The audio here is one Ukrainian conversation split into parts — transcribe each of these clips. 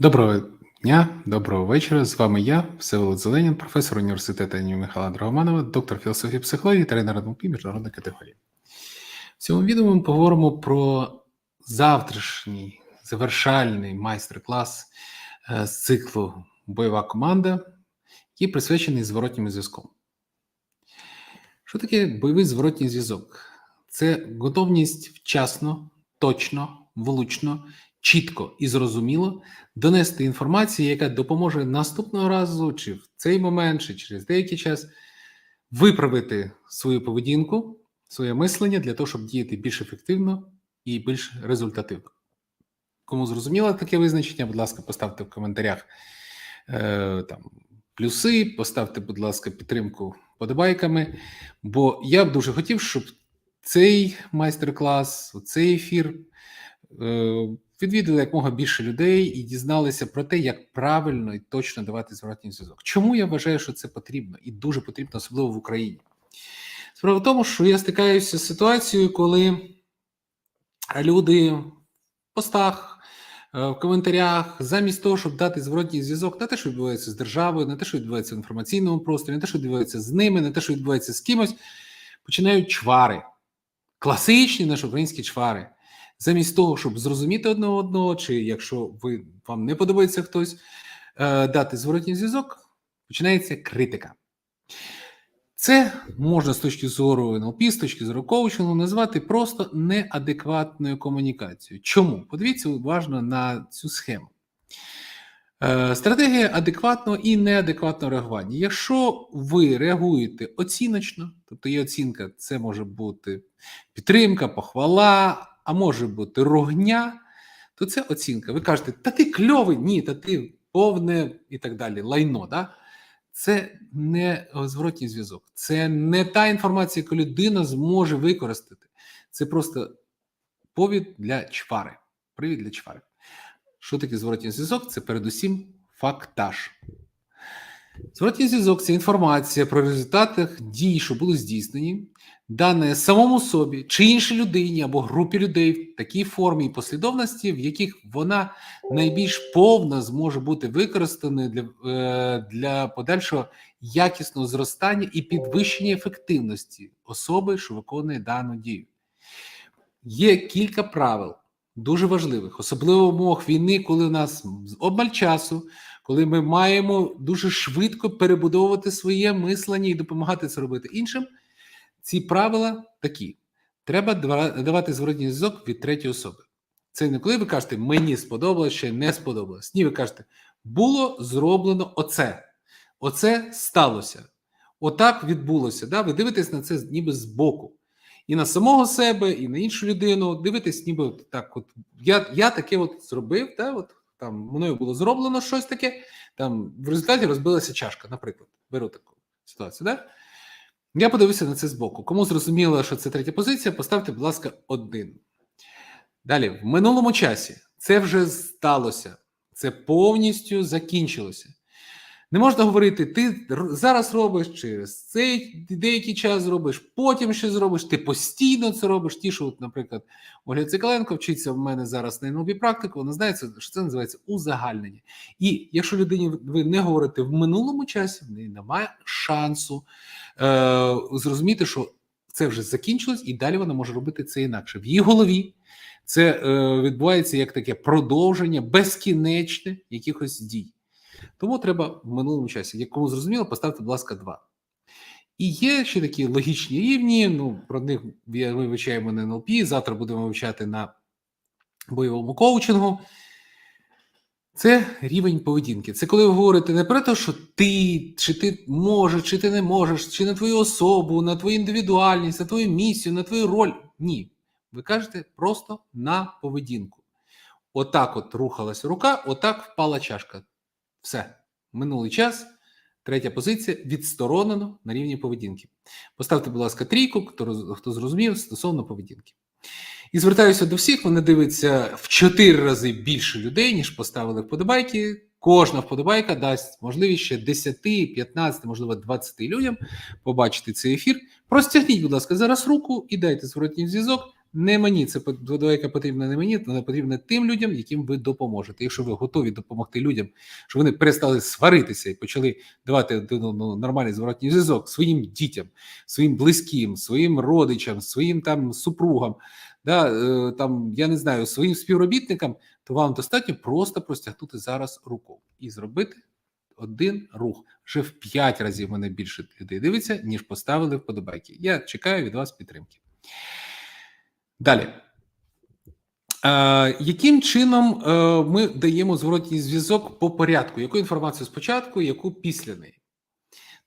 Доброго дня, доброго вечора. З вами я, Всеволод Зеленін, професор університету імені Михайла Драгоманова, доктор філософії психології, тренер НЛП міжнародної категорії. В цьому відео ми поговоримо про завтрашній завершальний майстер-клас е, з циклу Бойова команда, який присвячений зворотнім зв'язком. Що таке бойовий зворотній зв'язок? Це готовність вчасно, точно, влучно, чітко і зрозуміло донести інформацію, яка допоможе наступного разу, чи в цей момент, чи через деякий час виправити свою поведінку, своє мислення для того, щоб діяти більш ефективно і більш результативно. Кому зрозуміло таке визначення, будь ласка, поставте в коментарях е, там плюси, поставте, будь ласка, підтримку подобайками. Бо я б дуже хотів, щоб цей майстер-клас, цей ефір е, відвідали якомога більше людей і дізналися про те, як правильно і точно давати зворотній зв'язок. Чому я вважаю, що це потрібно і дуже потрібно, особливо в Україні? Справа в тому, що я стикаюся з ситуацією, коли люди в постах, е, в коментарях, замість того, щоб дати зворотній зв'язок на те, що відбувається з державою, на те, що відбувається в інформаційному просторі, на те, що відбувається з ними, на те, що відбувається з кимось, починають чвари. Класичні наші українські чвари. Замість того, щоб зрозуміти одне одного, чи якщо ви вам не подобається хтось е, дати зворотній зв'язок, починається критика. Це можна з точки зору НЛП, з точки зору коучингу, назвати просто неадекватною комунікацією. Чому? Подивіться уважно на цю схему. Е, Стратегія адекватного і неадекватного реагування. Якщо ви реагуєте оціночно, тобто є оцінка, це може бути підтримка, похвала, а може бути рогня, то це оцінка. Ви кажете, та ти кльовий, ні, та ти повне і так далі, лайно. Да? Це не зворотній зв'язок, це не та інформація, яку людина зможе використати. Це просто повід для чвари. Привід для чвари. Що таке зворотній зв'язок? Це передусім фактаж. Зворотній зв'язок це інформація про результати дій, що були здійснені, дане самому собі чи іншій людині або групі людей в такій формі і послідовності, в яких вона найбільш повно зможе бути використаною для, е, для подальшого якісного зростання і підвищення ефективності особи, що виконує дану дію. Є кілька правил дуже важливих, особливо в умовах війни, коли у нас обмаль часу, коли ми маємо дуже швидко перебудовувати своє мислення і допомагати це робити іншим. Ці правила такі: треба давати зворотній зв'язок від третьої особи. Це не коли ви кажете, мені сподобалось чи не сподобалось. Ні, ви кажете, було зроблено оце. Оце сталося. Отак відбулося. Да? Ви дивитесь на це ніби збоку. І на самого себе, і на іншу людину. Дивитесь, ніби так. От я я таке от зробив, да? от там мною було зроблено щось таке. Там в результаті розбилася чашка, наприклад. Беру таку ситуацію. Да? Я подивився на це збоку. Кому зрозуміло, що це третя позиція, поставте, будь ласка, один. Далі, в минулому часі це вже сталося, це повністю закінчилося. Не можна говорити, ти зараз робиш, через цей деякий час зробиш, потім ще зробиш, ти постійно це робиш. Ті, що, наприклад, Ольга Цикаленко вчиться в мене зараз на НЛБ практику, вона знає, що це називається узагальнення. І якщо людині ви не говорите в минулому часі, в неї немає шансу е, зрозуміти, що це вже закінчилось, і далі вона може робити це інакше. В її голові це е, відбувається як таке продовження безкінечне якихось дій. Тому треба в минулому часі. Якому зрозуміло, поставте, будь ласка, два. І є ще такі логічні рівні. Ну, про них ми вивчаємо на НЛП. Завтра будемо вивчати на бойовому коучингу. Це рівень поведінки. Це коли ви говорите не про те, що ти, чи ти можеш, чи ти не можеш, чи на твою особу, на твою індивідуальність, на твою місію, на твою роль. Ні. Ви кажете просто на поведінку. Отак от рухалася рука, отак впала чашка. Все, минулий час. Третя позиція відсторонено на рівні поведінки. Поставте, будь ласка, трійку, хто хто зрозумів стосовно поведінки. І звертаюся до всіх, вони дивляться в 4 рази більше людей, ніж поставили вподобайки. Кожна вподобайка дасть можливість ще 10, 15, можливо, 20 людям побачити цей ефір. Простягніть, будь ласка, зараз руку і дайте зворотній зв'язок Не мені це подобайка потрібна не мені, вона потрібна тим людям, яким ви допоможете. Якщо ви готові допомогти людям, щоб вони перестали сваритися і почали давати один одному нормальний зворотній зв'язок своїм дітям, своїм близьким, своїм родичам, своїм там супругам, да, е, там я не знаю, своїм співробітникам, то вам достатньо просто простягнути зараз руку і зробити один рух. Вже в 5 разів мене більше людей дивиться, ніж поставили вподобайки. Я чекаю від вас підтримки. Далі. Е, яким чином е, ми даємо зворотній зв'язок по порядку? Яку інформацію спочатку, яку після неї?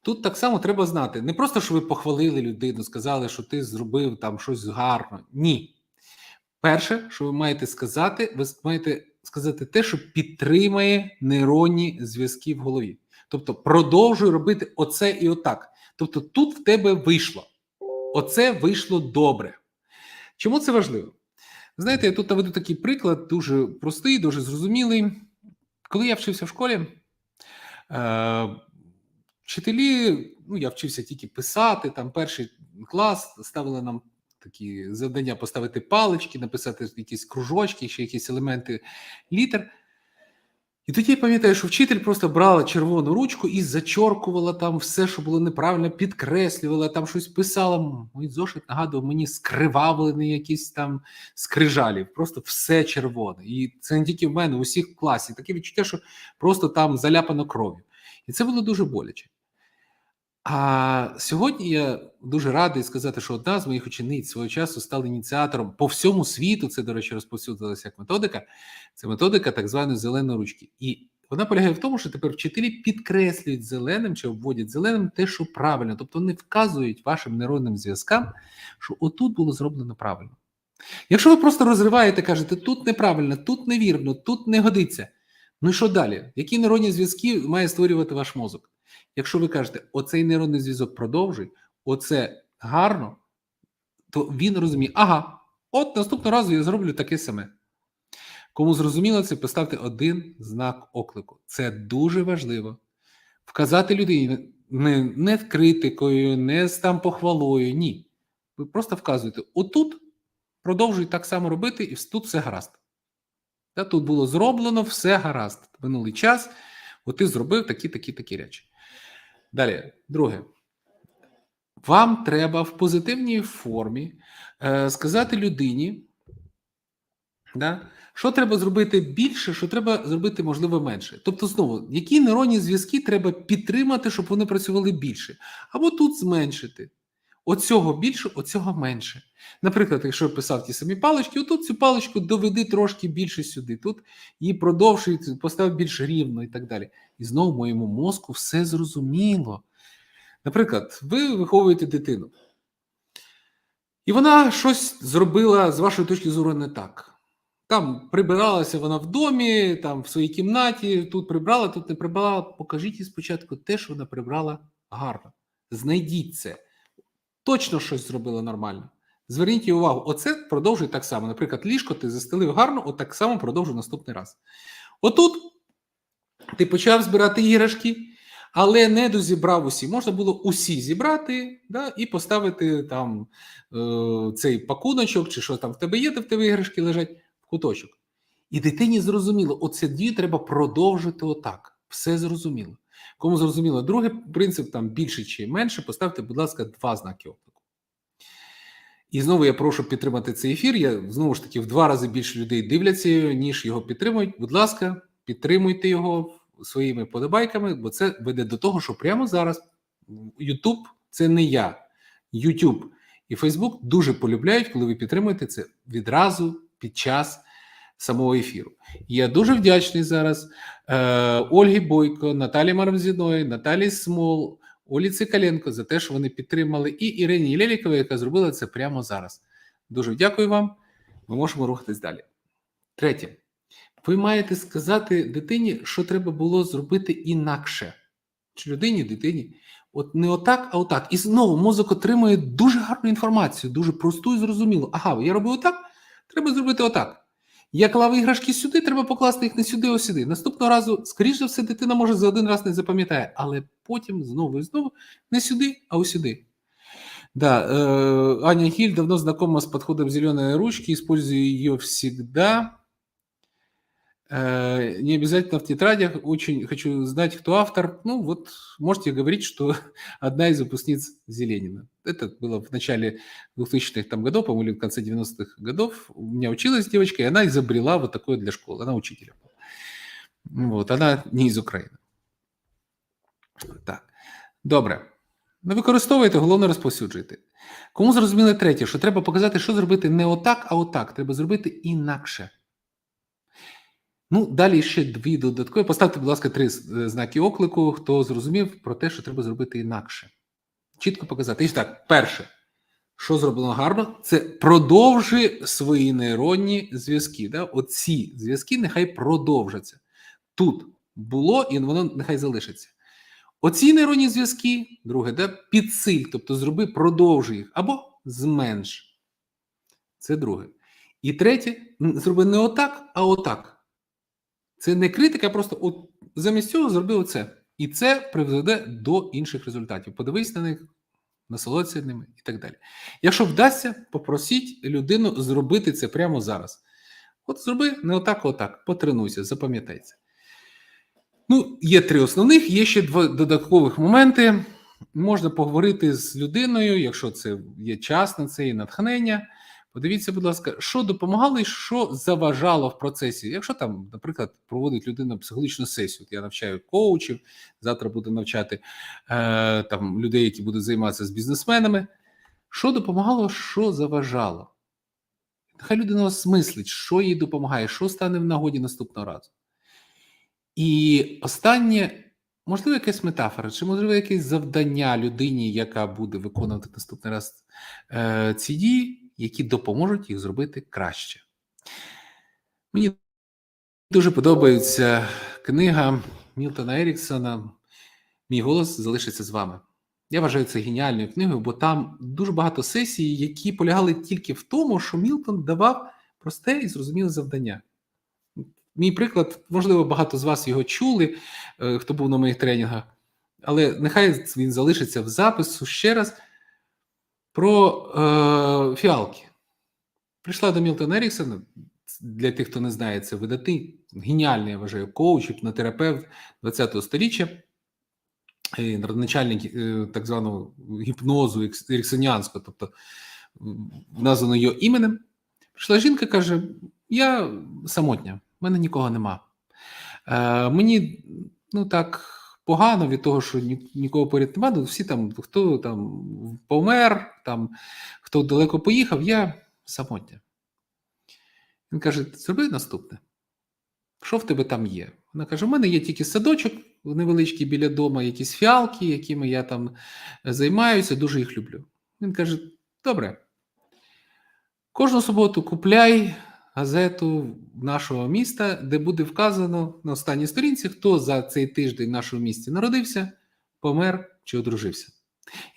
Тут так само треба знати. Не просто, що ви похвалили людину, сказали, що ти зробив там щось гарно. Ні. Перше, що ви маєте сказати, ви маєте сказати те, що підтримає нейронні зв'язки в голові. Тобто, продовжуй робити оце і отак. Тобто, тут в тебе вийшло. Оце вийшло добре. Чому це важливо? Знаєте, я тут наведу такий приклад, дуже простий, дуже зрозумілий. Коли я вчився в школі, е, вчителі, ну я вчився тільки писати, там перший клас ставили нам такі завдання поставити палички, написати якісь кружочки, ще якісь елементи літер. І тоді я пам'ятаю, що вчитель просто брала червону ручку і зачоркувала там все, що було неправильно, підкреслювала, там щось писала. Мій зошит нагадував мені скривавлений якісь там скрижалі, просто все червоне. І це не тільки в мене, у всіх класі. Таке відчуття, що просто там заляпано кров'ю. І це було дуже боляче. А сьогодні я дуже радий сказати, що одна з моїх учениць свого часу стала ініціатором по всьому світу. Це, до речі, розповсюдилася як методика. Це методика так званої зеленої ручки. І вона полягає в тому, що тепер вчителі підкреслюють зеленим чи обводять зеленим те, що правильно, тобто вони вказують вашим нейронним зв'язкам, що отут було зроблено правильно. Якщо ви просто розриваєте, кажете, тут неправильно, тут невірно, тут не годиться. Ну і що далі? Які нейронні зв'язки має створювати ваш мозок? Якщо ви кажете, оцей нейронний зв'язок продовжуй, оце гарно, то він розуміє, ага, от наступного разу я зроблю таке саме. Кому зрозуміло це, поставте один знак оклику. Це дуже важливо. Вказати людині не, не критикою, не з там похвалою. Ні. Ви просто вказуєте: отут продовжуй так само робити, і тут все гаразд. Та, тут було зроблено все гаразд. Минулий час, от ти зробив такі, такі, такі речі. Далі, друге. Вам треба в позитивній формі е, сказати людині, да, що треба зробити більше, що треба зробити, можливо, менше. Тобто, знову, які нейронні зв'язки треба підтримати, щоб вони працювали більше, або тут зменшити. Оцього більше, оцього менше. Наприклад, якщо я писав ті самі палички, отут цю паличку доведи трошки більше сюди, тут її продовжуй, постав більш рівно і так далі. І знову моєму мозку все зрозуміло. Наприклад, ви виховуєте дитину, і вона щось зробила з вашої точки зору не так. Там прибиралася вона в домі, там в своїй кімнаті, тут прибрала, тут не прибрала. Покажіть їй спочатку те, що вона прибрала гарно. Знайдіть це. Точно щось зробила нормально. Зверніть увагу, оце продовжує так само. Наприклад, ліжко ти застелив гарно, от так само продовжуй наступний раз. Отут ти почав збирати іграшки, але не дозібрав усі. Можна було усі зібрати да, і поставити там е, цей пакуночок, чи що там в тебе є, де в тебе іграшки лежать в куточок. І дитині зрозуміло, оце дію треба продовжити отак. Все зрозуміло. Кому зрозуміло, другий принцип там більше чи менше, поставте, будь ласка, два знаки оклику. І знову я прошу підтримати цей ефір. Я знову ж таки в два рази більше людей дивляться, ніж його підтримують. Будь ласка, підтримуйте його своїми подобайками, бо це веде до того, що прямо зараз YouTube це не я. YouTube і Facebook дуже полюбляють, коли ви підтримуєте це відразу під час самого ефіру. Я дуже вдячний зараз е, Ольгі Бойко, Наталі Марамзіної, Наталі Смол, Олі Цикаленко за те, що вони підтримали, і Ірині Лєліковій, яка зробила це прямо зараз. Дуже дякую вам. Ми можемо рухатись далі. Третє. Ви маєте сказати дитині, що треба було зробити інакше. Чи людині, дитині. От не отак, а отак. І знову мозок отримує дуже гарну інформацію, дуже просту і зрозумілу. Ага, я робив отак, треба зробити отак. Я лави іграшки сюди, треба покласти їх не сюди, а сюди. Наступного разу, скоріше все, дитина може за один раз не запам'ятає, але потім знову і знову не сюди, а ось сюди. Да, э, Аня Хиль давно знакома с подходом зеленой ручки, использую ее всегда. Э, не обязательно в тетрадях. Очень хочу знать, кто автор. Ну, вот можете говорить, что одна из выпускниц Зеленина. Это было в начале 2000-х там, годов, по-моему, или в конце 90-х годов. У меня училась девочка, и она изобрела вот такое для школы. Она учителем. Вот, она не із України. Так. Добре. Не використовуйте, головне розповсюджуйте. Кому зрозуміли третє, що треба показати, що зробити не отак, а отак. Треба зробити інакше. Ну, далі ще дві додаткові. Поставте, будь ласка, три знаки оклику, хто зрозумів про те, що треба зробити інакше. Чітко показати. І так, перше, що зроблено гарно, це продовжи свої нейронні зв'язки. Да? Оці зв'язки нехай продовжаться. Тут було, і воно нехай залишиться. Оці нейронні зв'язки, друге, да, підсиль, тобто зроби, продовжуй їх або зменш. Це друге. І третє, зроби не отак, а отак. Це не критика, просто от замість цього зроби оце. І це приведе до інших результатів. Подивись на них, насолодься ними і так далі. Якщо вдасться, попросіть людину зробити це прямо зараз. От зроби не отак, а отак. Потренуйся, запам'ятай це. Ну, є три основних, є ще два додаткових моменти. Можна поговорити з людиною, якщо це є час на це і натхнення. Подивіться, будь ласка, що допомагало і що заважало в процесі. Якщо там, наприклад, проводить людина психологічну сесію, я навчаю коучів, завтра буду навчати е, там людей, які будуть займатися з бізнесменами. Що допомагало, що заважало? Нехай людина осмислить, що їй допомагає, що стане в нагоді наступного разу. І останнє, можливо, якась метафора, чи можливо якесь завдання людині, яка буде виконувати наступний раз е, ці дії, які допоможуть їх зробити краще. Мені дуже подобається книга Мілтона Еріксона Мій голос залишиться з вами. Я вважаю це геніальною книгою, бо там дуже багато сесій, які полягали тільки в тому, що Мілтон давав просте і зрозуміле завдання. Мій приклад, можливо, багато з вас його чули, е, хто був на моїх тренінгах, але нехай він залишиться в запису ще раз про е, фіалки. Прийшла до Мілтона Еріксона, для тих, хто не знає, це видатний, геніальний, я вважаю, коуч, гіпнотерапевт ХХ століття, і родоначальник е, так званого гіпнозу еріксоніанського, тобто названо його іменем. Прийшла жінка, каже: Я самотня, в мене нікого нема. Е, мені ну так погано від того, що ні, нікого поряд немає. Ну, всі там, хто там помер, там, хто далеко поїхав, я самотня. Він каже: зроби наступне. Що в тебе там є? Вона каже: у мене є тільки садочок невеличкий біля дома, якісь фіалки, якими я там займаюся, дуже їх люблю. Він каже: добре, кожну суботу купляй газету нашого міста, де буде вказано на останній сторінці, хто за цей тиждень в нашому місті народився, помер чи одружився.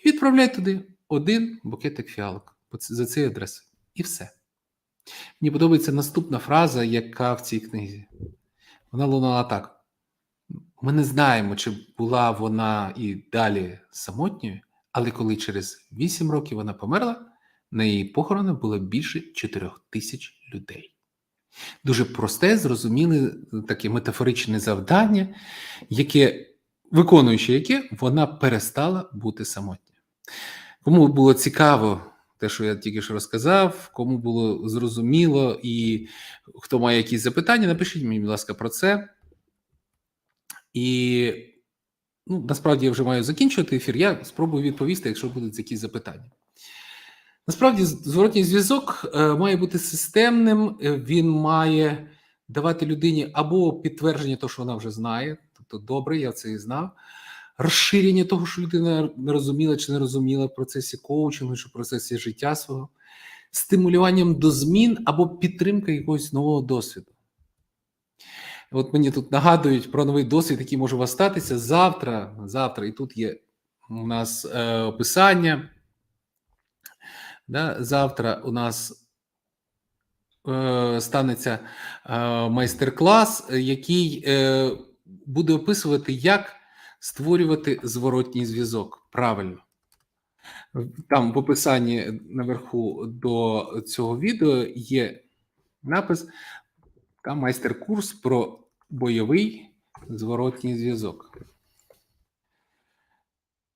І відправляй туди один букетик фіалок за цією адресою. І все. Мені подобається наступна фраза, яка в цій книзі. Вона лунала так. Ми не знаємо, чи була вона і далі самотньою, але коли через 8 років вона померла, на її похорони було більше 4 тисяч людей. Дуже просте, зрозуміле, таке метафоричне завдання, яке, виконуючи яке, вона перестала бути самотня. Кому було цікаво те, що я тільки що розказав, кому було зрозуміло і хто має якісь запитання, напишіть мені, будь ласка, про це. І ну, насправді я вже маю закінчувати ефір. Я спробую відповісти, якщо будуть якісь запитання. Насправді, зворотній зв'язок е, має бути системним, е, він має давати людині або підтвердження того, що вона вже знає, тобто добре, я це і знав. Розширення того, що людина не розуміла чи не розуміла в процесі коучингу чи в процесі життя свого, стимулюванням до змін або підтримка якогось нового досвіду. От мені тут нагадують про новий досвід, який може у вас статися завтра. Завтра, і тут є у нас е, описання. Да, завтра у нас е, станеться е, майстер-клас, який е, буде описувати, як створювати зворотній зв'язок правильно. Там в описанні наверху до цього відео є напис, там майстер-курс про бойовий зворотній зв'язок.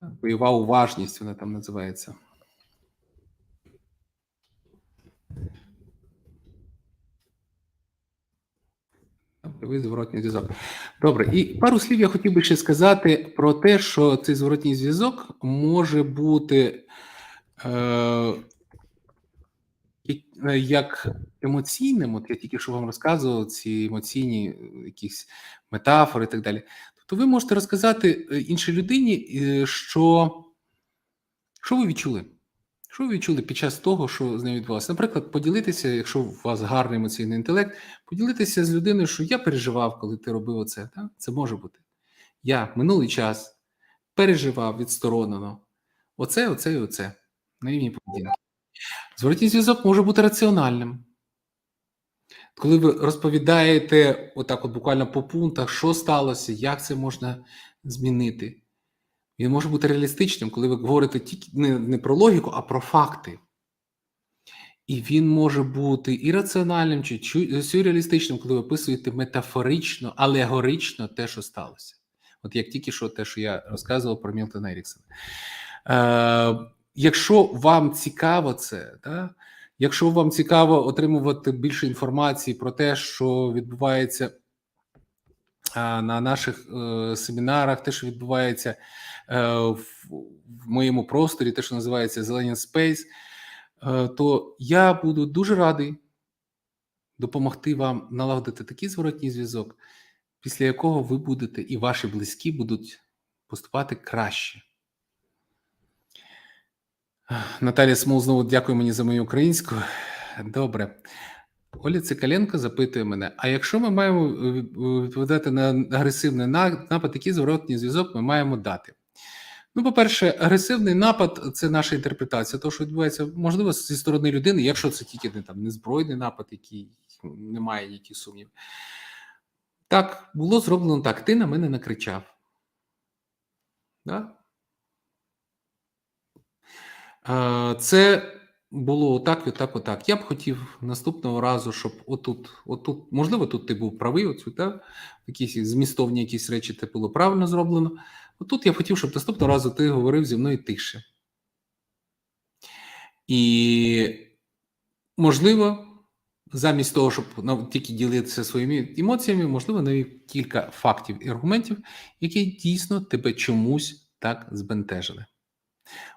Бойова уважність, вона там називається. Бойовий зворотній зв'язок. Добре, і пару слів я хотів би ще сказати про те, що цей зворотній зв'язок може бути е, як емоційним, от я тільки що вам розказував ці емоційні е, якісь метафори і так далі. Тобто ви можете розказати е, іншій людині, е, що, що ви відчули. Що ви відчули під час того, що з нею відбувалося? Наприклад, поділитися, якщо у вас гарний емоційний інтелект, поділитися з людиною, що я переживав, коли ти робив оце. Так? Це може бути. Я минулий час переживав відсторонено. Оце, оце і оце. На рівні поведінки. Зворотній зв'язок може бути раціональним. Коли ви розповідаєте, отак, от буквально по пунктах, що сталося, як це можна змінити. Він може бути реалістичним, коли ви говорите тільки не, не про логіку, а про факти. І він може бути і раціональним, чи сюрреалістичним, коли ви описуєте метафорично, алегорично те, що сталося. От як тільки що те, що я розказував про Мілтона Еріксона. Е, якщо вам цікаво це, да? якщо вам цікаво отримувати більше інформації про те, що відбувається а, на наших е, семінарах, те, що відбувається е, в, в моєму просторі, те, що називається Зелені е, то я буду дуже радий допомогти вам налагодити такий зворотній зв'язок, після якого ви будете і ваші близькі будуть поступати краще. Наталія Смол знову дякую мені за мою українську. Добре. Оля Цикаленко запитує мене: а якщо ми маємо е, відповідати на агресивний напад, який зворотній зв'язок ми маємо дати? Ну, по-перше, агресивний напад це наша інтерпретація, того, що відбувається, можливо, зі сторони людини, якщо це тільки не там не збройний напад, який немає ніяких сумнівів. Так, було зроблено так. Ти на мене накричав. Да? Це було отак, отак, отак. Я б хотів наступного разу, щоб отут, отут, можливо, тут ти був правий, оцю, та, якісь змістовні якісь речі те було правильно зроблено. Отут я хотів, щоб наступного разу ти говорив зі мною тише. І, можливо, замість того, щоб тільки ділитися своїми емоціями, можливо, навіть кілька фактів і аргументів, які дійсно тебе чомусь так збентежили.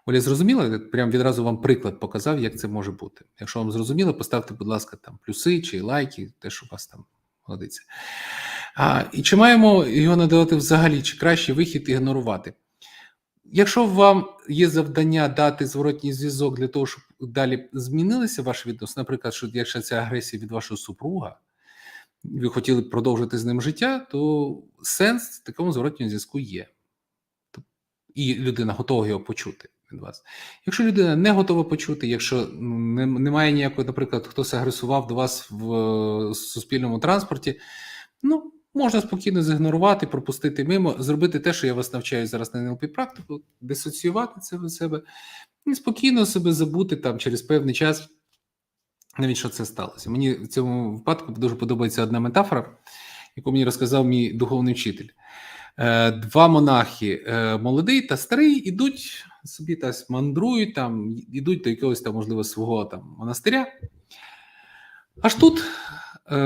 Оля, зрозуміло? Я Прям відразу вам приклад показав, як це може бути. Якщо вам зрозуміло, поставте, будь ласка, там плюси чи лайки, те, що у вас там годиться. А, і чи маємо його надавати взагалі, чи краще вихід ігнорувати? Якщо вам є завдання дати зворотній зв'язок для того, щоб далі змінилися ваші відносини, наприклад, що якщо це агресія від вашого супруга, ви хотіли б продовжити з ним життя, то сенс в такому зворотньому зв'язку є і людина готова його почути від вас. Якщо людина не готова почути, якщо немає ніякого, наприклад, хтось агресував до вас в е, суспільному транспорті, ну можна спокійно зігнорувати, пропустити мимо, зробити те, що я вас навчаю зараз на НЛП практику, дисоціювати це від себе і спокійно себе забути там через певний час. Навіть що це сталося. Мені в цьому випадку дуже подобається одна метафора, яку мені розказав мій духовний вчитель. Е, Два монахи, е, молодий та старий, ідуть собі та мандрують там, ідуть до якогось там, можливо, свого там монастиря. Аж тут,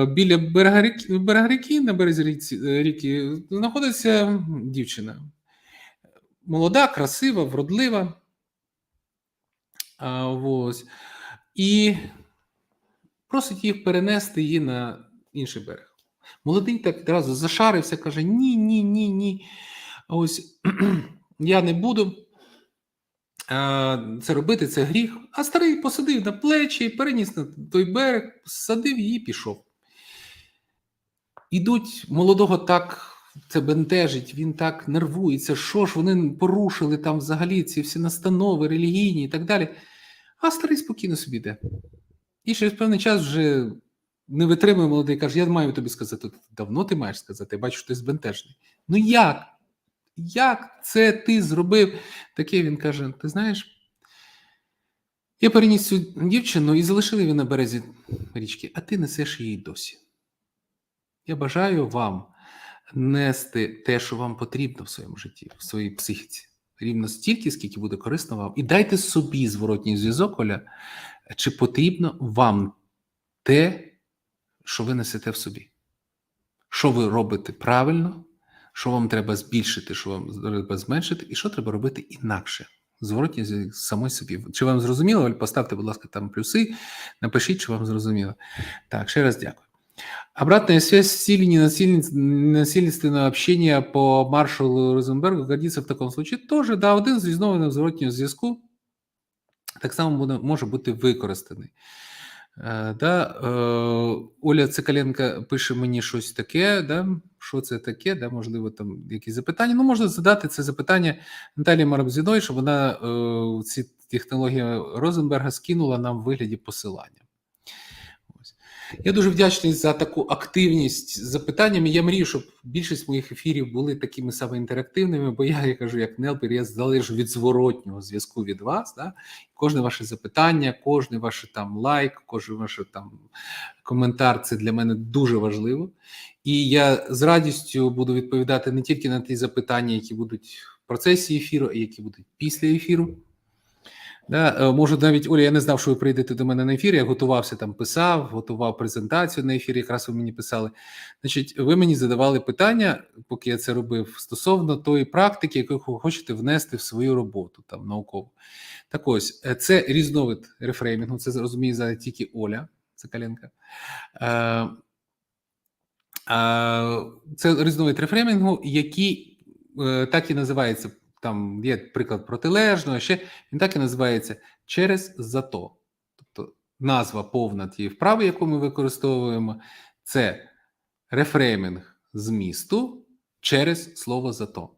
біля берега ріки, берега ріки на березі е, ріки, знаходиться дівчина. Молода, красива, вродлива. А, ось. І просить їх перенести її на інший берег. Молодий так одразу зашарився, каже: Ні, ні, ні, ні. Ось я не буду е, це робити, це гріх. А старий посадив на плечі, переніс на той берег, садив її пішов. Ідуть молодого так. Це бентежить, він так нервується. Що ж вони порушили там взагалі ці всі настанови релігійні і так далі. А старий спокійно собі йде. І через певний час вже не витримує молодий, каже: Я маю тобі сказати, давно ти маєш сказати, я бачу, що ти збентежений. Ну як? Як це ти зробив? Таке він каже: Ти знаєш, Я переніс цю дівчину і залишили її на березі річки, а ти несеш її досі. Я бажаю вам нести те, що вам потрібно в своєму житті, в своїй психіці, рівно стільки, скільки буде корисно вам. І дайте собі зворотній зв'язок, Оля, чи потрібно вам те, що ви несете в собі. Що ви робите правильно, що вам треба збільшити, що вам треба зменшити, і що треба робити інакше. Зворотні самої собі. Чи вам зрозуміло? Поставте, будь ласка, там плюси, напишіть, чи вам зрозуміло. Так, ще раз дякую. Обратная связь в стиле ненасильственного общения по маршалу Розенбергу годится в такому случае теж, да, один з різновидів зворотнього зв'язку так само може бути використаний. Е, да, е, Оля Цикаленко пише мені щось таке, да, що це таке, да, можливо, там якісь запитання. Ну, можна задати це запитання Наталії Марабзіної, щоб вона ці технології Розенберга скинула нам в вигляді посилання. Я дуже вдячний за таку активність з запитаннями. Я мрію, щоб більшість моїх ефірів були такими саме інтерактивними, бо я, я кажу, як Нелпер, я залежу від зворотнього зв'язку від вас. Да? Кожне ваше запитання, кожне ваше там лайк, кожен ваш там коментар це для мене дуже важливо. І я з радістю буду відповідати не тільки на ті запитання, які будуть в процесі ефіру, а які будуть після ефіру. Да, е, можу навіть Оля, я не знав, що ви прийдете до мене на ефір. Я готувався там, писав, готував презентацію на ефір. Якраз ви мені писали. Значить, ви мені задавали питання, поки я це робив, стосовно тої практики, яку ви хочете внести в свою роботу там наукову. Так ось, е, це різновид рефреймінгу. Це зрозуміє зараз тільки Оля Цикаленка. Е, це різновид рефреймінгу, який так і називається. Там є приклад протилежного, ще він так і називається через зато. Тобто назва повна тієї вправи, яку ми використовуємо, це рефреймінг змісту через слово зато.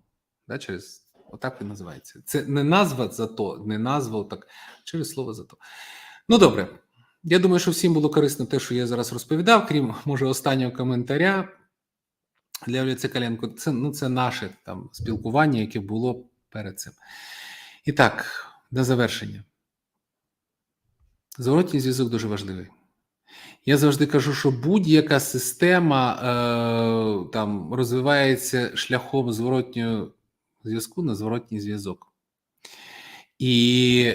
Да, через, Отак він називається. Це не назва зато, не назва отак, через слово зато. Ну добре. Я думаю, що всім було корисно те, що я зараз розповідав, крім може останнього коментаря. Для Олі Цикаленко, це ну це наше там спілкування, яке було перед цим. І так, на завершення. Зворотній зв'язок дуже важливий. Я завжди кажу, що будь-яка система е, там розвивається шляхом зворотнього зв'язку на зворотній зв'язок. І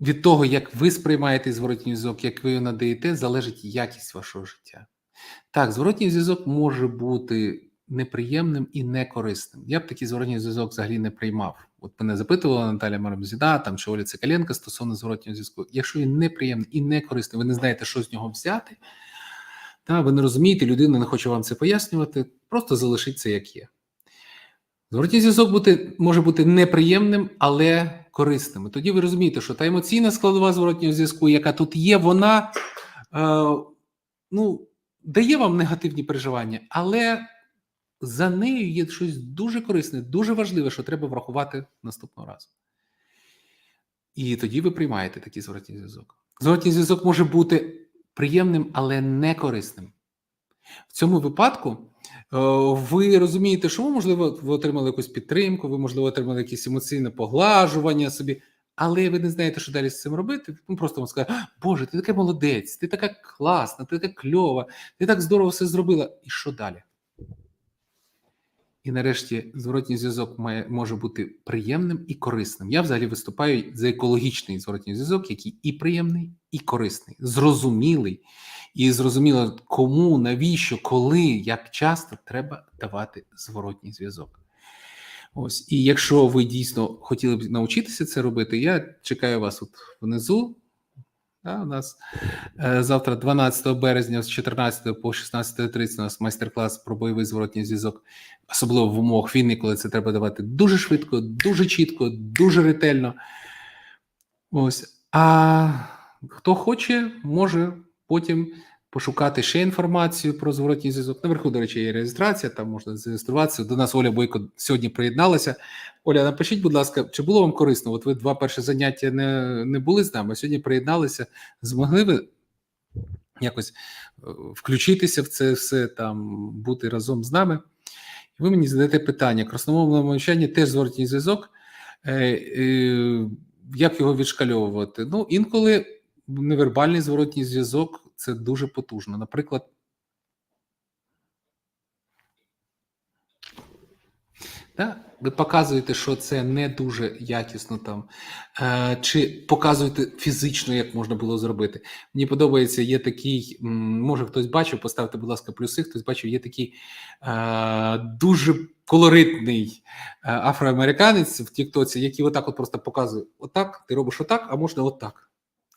від того, як ви сприймаєте зворотній зв'язок, як ви його надаєте, залежить якість вашого життя. Так, зворотній зв'язок може бути неприємним і некорисним. Я б такий зворотній зв'язок взагалі не приймав. От мене запитувала Наталя Марамзіда там чи Оля Цикаленко стосовно зворотнього зв'язку. Якщо він неприємний і некорисний, ви не знаєте, що з нього взяти, та ви не розумієте, людина не хоче вам це пояснювати, просто залишіть це як є. Зворотній зв'язок бути, може бути неприємним, але корисним. І Тоді ви розумієте, що та емоційна складова зворотнього зв'язку, яка тут є, вона е, ну, дає вам негативні переживання, але за нею є щось дуже корисне, дуже важливе, що треба врахувати наступного разу. І тоді ви приймаєте такий зворотній зв'язок. Зворотній зв'язок може бути приємним, але не корисним. В цьому випадку е, ви розумієте, що ви, можливо, ви отримали якусь підтримку, ви, можливо, отримали якесь емоційне поглажування собі, але ви не знаєте, що далі з цим робити. Ну, просто вам скажуть, Боже, ти така молодець, ти така класна, ти така кльова, ти так здорово все зробила. І що далі? І нарешті зворотній зв'язок має може бути приємним і корисним. Я взагалі виступаю за екологічний зворотній зв'язок, який і приємний, і корисний, зрозумілий, і зрозуміло, кому, навіщо, коли, як часто треба давати зворотній зв'язок. Ось, і якщо ви дійсно хотіли б навчитися це робити, я чекаю вас тут внизу. Да, у нас е, завтра, 12 березня, з 14 по 16.30 у нас майстер-клас про бойовий зворотній зв'язок, особливо в умовах війни, коли це треба давати дуже швидко, дуже чітко, дуже ретельно. Ось. А хто хоче, може потім пошукати ще інформацію про зворотній зв'язок. Наверху, до речі, є реєстрація, там можна зареєструватися. До нас Оля Бойко сьогодні приєдналася. Оля, напишіть, будь ласка, чи було вам корисно? От ви два перші заняття не, не були з нами, а сьогодні приєдналися. Змогли ви якось е, включитися в це все, там бути разом з нами? І ви мені задаєте питання. Красномовному навчанні теж зворотній зв'язок. Е, е, як його відшкальовувати? Ну, інколи невербальний зворотній зв'язок це дуже потужно. Наприклад, Да? Ви показуєте, що це не дуже якісно там, е, чи показуєте фізично, як можна було зробити. Мені подобається, є такий, може хтось бачив, поставте, будь ласка, плюси, хтось бачив, є такий е, дуже колоритний е, афроамериканець в Тіктоці, який отак от просто показує: отак, ти робиш отак, а можна отак.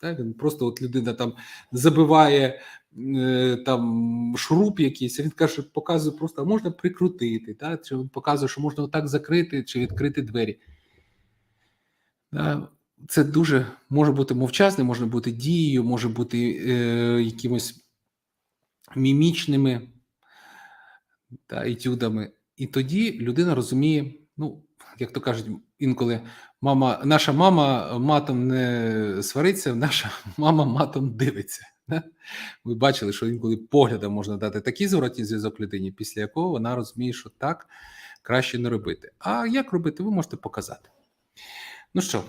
Так, просто от людина там забиває е, там шуруп якийсь, він каже, показує просто, а можна прикрутити, так? чи він показує, що можна отак закрити чи відкрити двері. Да? Це дуже може бути мовчазним, може бути дією, може бути е, якимось мімічними та, етюдами. І тоді людина розуміє, ну, як то кажуть, інколи мама, наша мама матом не свариться, наша мама матом дивиться. Ви бачили, що інколи поглядом можна дати такий зворотній зв'язок людині, після якого вона розуміє, що так краще не робити. А як робити, ви можете показати. Ну що,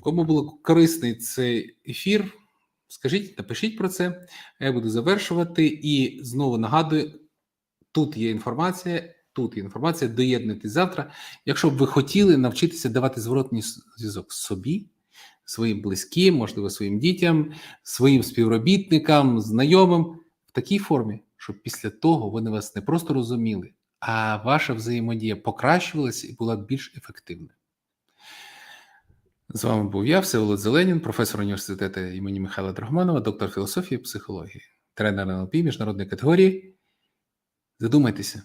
кому було корисний цей ефір, скажіть, напишіть про це. Я буду завершувати. І знову нагадую: тут є інформація. Тут інформація, доєднуйтесь завтра. Якщо б ви хотіли навчитися давати зворотній зв'язок собі, своїм близьким, можливо, своїм дітям, своїм співробітникам, знайомим в такій формі, щоб після того вони вас не просто розуміли, а ваша взаємодія покращувалася і була більш ефективною. З вами був я, Всеволод Зеленін, професор університету імені Михайла Драгоманова, доктор філософії і психології, тренер НЛП міжнародної категорії. Задумайтеся,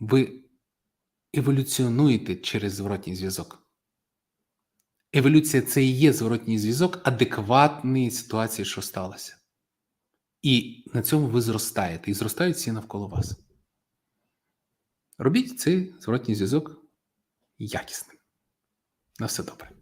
ви еволюціонуєте через зворотній зв'язок. Еволюція це і є зворотній зв'язок адекватної ситуації, що сталося. І на цьому ви зростаєте, і зростають всі навколо вас. Робіть цей зворотній зв'язок якісним. На все добре.